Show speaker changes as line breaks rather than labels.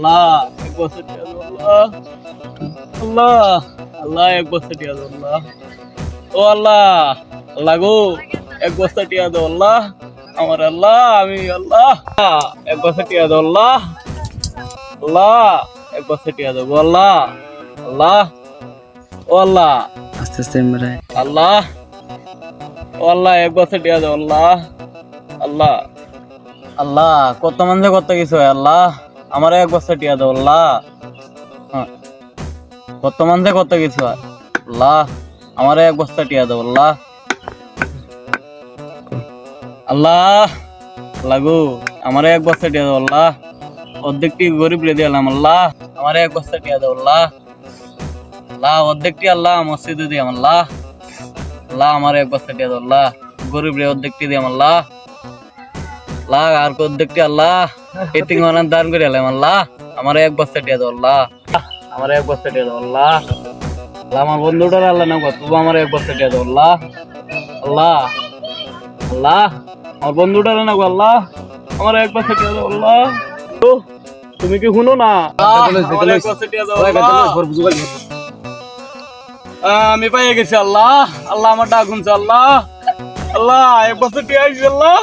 আল্লাহ এক বছর আল্লাহ। আল্লাহ আল্লাহ এক বছর আল্লাহ। ও আল্লাহ আল্লাহ গো এক বছর টিয়া দাও আল্লাহ। আমার আল্লাহ আমি আল্লাহ। এক বছর টিয়া দাও আল্লাহ। আল্লাহ এক বছর টিয়া দাও আল্লাহ। আল্লাহ ও আল্লাহ।
আস্তে আস্তে
আল্লাহ ও আল্লাহ এক বছর টিয়া দাও আল্লাহ। আল্লাহ আল্লাহ কত মানুষে কত কিছু হয় আল্লাহ। আমার এক বস্তা টিয়া দাও আল্লাহ হ্যাঁ। কত মানুষে কত কিছু আল্লাহ আমার এক বস্তা টিয়া দাও আল্লাহ আল্লাহ, লাগু। আমার এক বস্তা টিয়া দাও আল্লাহ অর্ধেকটি গরিব রে দিলাম আল্লাহ আমার এক বস্তা টিয়া দাও আল্লাহ লা অর্ধেকটি আল্লাহ, মসজিদে দিয়াম আল্লাহ লা। আমার এক বস্তা টিয়া দাও আল্লাহ গরিব রে অর্ধেকটি দিয়াম আল্লাহ আল্লাহ আর কো অর্ধেকটি আল্লাহ? এতিং অনান দান করে এলাম আল্লাহ। আমার এক বস্তা দাও আল্লাহ। আমার এক বস্তা টিয়া দাও আল্লাহ। আল্লাহ আমার বন্ধুটার আল্লাহ না তবু আমার এক বস্তা দাও আল্লাহ। আল্লাহ আল্লাহ। আমার বন্ধুটার না আল্লাহ। আমার এক বস্তা দাও আল্লাহ। তো, তুমি কি শুনো না? আমি পাইয়ে গেছি আল্লাহ। আল্লাহ আমার ডাক শুনছে আল্লাহ। আল্লাহ এক বছর আইসি আল্লাহ।